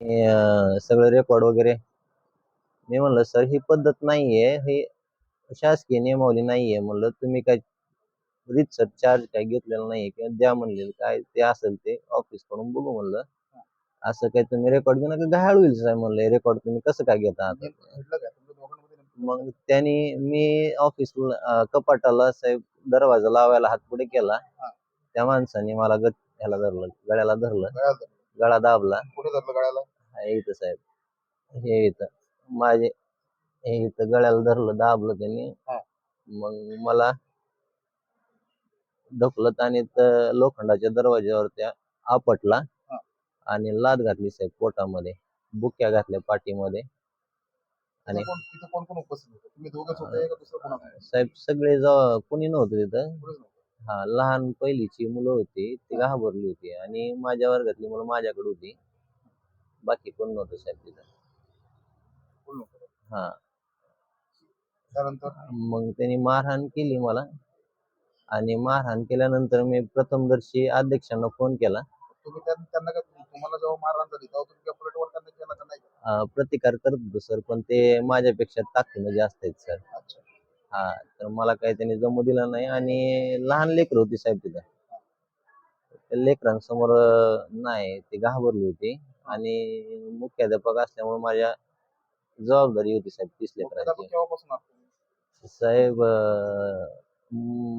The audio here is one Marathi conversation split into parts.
सगळं रेकॉर्ड वगैरे. मी म्हणलं सर ही पद्धत नाहीये. हे शासकीय नियमावली नाहीये. म्हणलं तुम्ही काय रितसर चार्ज काय घेतलेला नाहीये किंवा द्या म्हणले काय ते असेल ते ऑफिसकडून बघू. म्हणलं असं काय तुम्ही रेकॉर्ड घेऊ नका घाळ होईल साहेब. म्हणलं रेकॉर्ड तुम्ही कसं काय घेता मग त्यांनी मी ऑफिसला कपाटाला साहेब दरवाजा लावायला हात पुढे केला. त्या माणसाने मला गट ह्याला धरलं. गळ्याला धरलं. गळा दाबला. कुठे धरलं गळ्याला? हे इथं साहेब. हे इथं. माझे हे इथं गळ्याला धरलं दाबलं त्यांनी. हा. मग मला ढकलत आणि त- लोखंडाच्या दरवाज्यावर त्या आपटला. हा. आणि लाद घातली साहेब पोटामध्ये बुक्या घातल्या पाठीमध्ये. आणि तिथं कोण तिथं कोण कोण उपस्थित होतं? तुम्ही दोघंच होते का दुसरं कोण होतं? साहेब सगळे जेव्हा कोणी नव्हतं तिथं. कोणीच नव्हतं. हा लहान पहिलीची मुलं होती ती घाबरली होती आणि माझ्या वर्गातली मुलं माझ्याकडे होती. बाकी कोण नव्हतं साहेब तिथं. कोण नव्हतं. हा. त्यानंतर? मग त्यांनी मारहाण केली मला आणि मारहाण केल्यानंतर मी प्रथमदर्शी अध्यक्षांना फोन केला. तुम्ही त्यां- त्यांना काय तुम्हाला जेव्हा मारहाण झाली तेव्हा तुम्ही काय पलटवार त्यांना केला का नाही? अं, प्रतिकार करत होतो सर पण ते माझ्यापेक्षा ताकदीनं जास्त आहेत सर अच्छा. हा तर मला काही त्यांनी जमू दिलं नाही आणि लहान लेकरं होती साहेब तिथं. त्या लेकरांसमोर नाही ती घाबरली होती आणि मुख्याध्यापक असल्यामुळे माझ्या जबाबदारी होती साहेब तीस लेकरांची? साहेब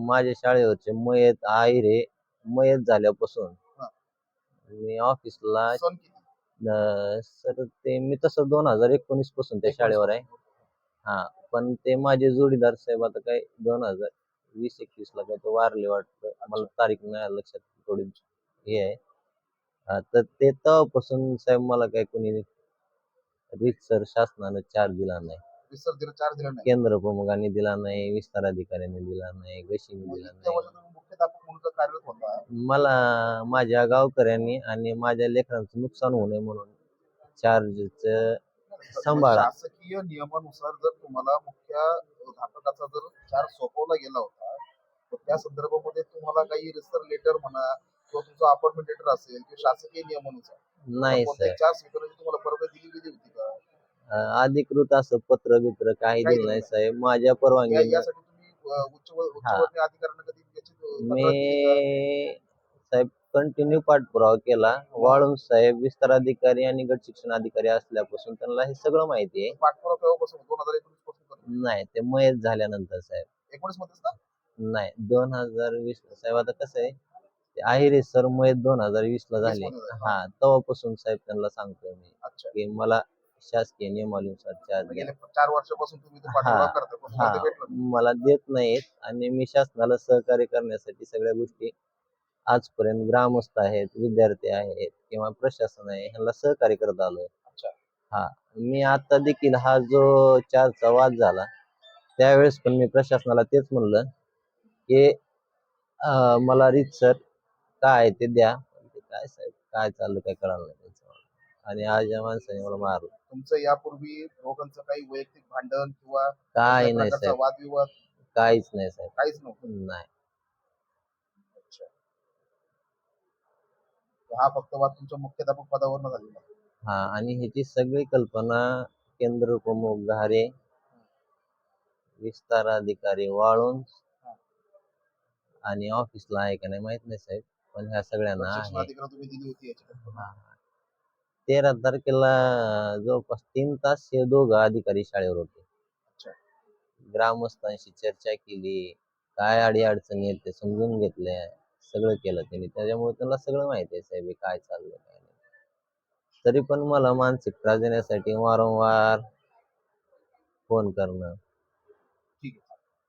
माझ्या शाळेवरचे मयत आईरे मयत झाल्यापासून. मी ऑफिसला सर ते मी तसं दोन हजार एकोणीसपासून त्या शाळेवर आहे. हा पण ते माझे जोडीदार साहेब आता काय दोन हजार वीस एकवीस ला काय ते वारले वाटतं. मला तारीख नाही लक्षात थोडी हे आहे. हा, तर ते तेव्हापासून साहेब मला काय कोणी सर शासनानं चार्ज दिला नाही. विसर दिला चार दिला नाही? केंद्र प्रमुखांनी दिला नाही विस्तार अधिकाऱ्यांनी दिला नाही गशीने मग दिला नाही. वर्ष तुम्ही मुख्याध्यापक म्हणून जर कार्यरत होता? मला माझ्या गावकऱ्यांनी आणि माझ्या लेकरांचं नुकसान होऊ नये म्हणून चार्जच सांभाळा. शासकीय नियमानुसार जर तुम्हाला मुख्याध्यापकाचा जर चार सोपवला गेला होता तर त्या संदर्भामध्ये तुम्हाला काही रिसर लेटर म्हणा किंवा तुमचं अपॉइंटमेंट लेटर असेल किंवा शासकीय नियमानुसार नाही सर चार स्वीकारण्याची तुम्हाला परवानगी दिली गेली होती का? अधिकृत असं पत्र बित्र काही दिलं नाही साहेब. माझ्या परवानगी यासाठी तुम्ही उच्च अधिकाऱ्यांना कधी? मी साहेब कंटिन्यू पाठपुरावा केला. वाळून साहेब विस्तार अधिकारी आणि गट शिक्षण अधिकारी असल्यापासून त्यांना हे सगळं माहिती आहे. पाठपुरावा केव्हापासून? दोन हजार एकोणीसपासून करतो. नाही ते मयत झाल्यानंतर साहेब. एकोणीस मध्येच ना? नाही दोन हजार वीस साहेब आता कसं आहे? ते आहिरे सर मयत दोन हजार वीस ला झाले. मध्ये. हा तेव्हापासून साहेब त्यांना सांगतोय मी. अच्छा. की मला शासकीय नियमावलीनुसार चार्ज द्या गेल्या चार वर्षापासून तुम्ही तो पाठपुरावा हा. करता पण हा. तुम्हाला ते भेटलं नाही. मला देत नाहीत आणि मी शासनाला सहकार्य करण्यासाठी सगळ्या गोष्टी आजपर्यंत ग्रामस्थ आहेत विद्यार्थी आहेत किंवा प्रशासन आहे ह्यांना सहकार्य करत आलोय. हा मी आता देखील हा जो चारचा वाद झाला त्यावेळेस पण मी प्रशासनाला तेच म्हणलं की मला रीतसर काय आहे ते द्या. ते काय साहेब काय चाललं काय कळालं नाही त्यांचं. आणि आज या माणसाने मला मारलं. तुमचं यापूर्वी दोघांचं काही वैयक्तिक भांडण किंवा काय नाही साहेब. वादविवाद? काहीच नाही साहेब. काहीच नव्हतं. नाही. हा फक्त वाद तुमच्या मुख्याध्यापक पदावर झालेला आहे. हा आणि ह्याची सगळी कल्पना केंद्र प्रमुख घारे विस्तार अधिकारी वाळून आणि ऑफिसला आहे का नाही माहीत नाही साहेब पण ह्या सगळ्यांना आहे. अधिकारी तुम्ही दिली होती याची कल्पना. तेरा तारखेला जवळपास तीन तास हे दोघं अधिकारी शाळेवर होते. अच्छा. ग्रामस्थांशी चर्चा केली काय अडी अडचणी आहेत ते समजून घेतल्या. सगळं केलं त्यांनी. त्याच्यामुळे त्यांना सगळं माहिती आहे साहेब काय चाललंय काय नाही. तरी पण मला मानसिक त्रास देण्यासाठी वारंवार फोन करणं.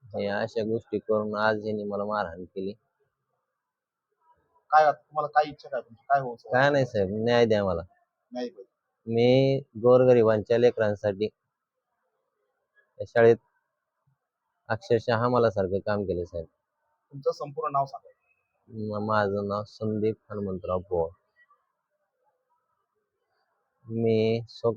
हे अशा गोष्टी करून आज यांनी मला मारहाण केली. काय तुम्हाला काय इच्छा काय तुमची? काय हो काय नाही साहेब न्याय द्या मला. नाही मी गोरगरिबांच्या लेकरांसाठी या शाळेत अक्षरशः मला सारखं काम केलं साहेब. तुमचं संपूर्ण नाव सांगा. माझं नाव संदीप हनुमंतराव पोळ मी स्व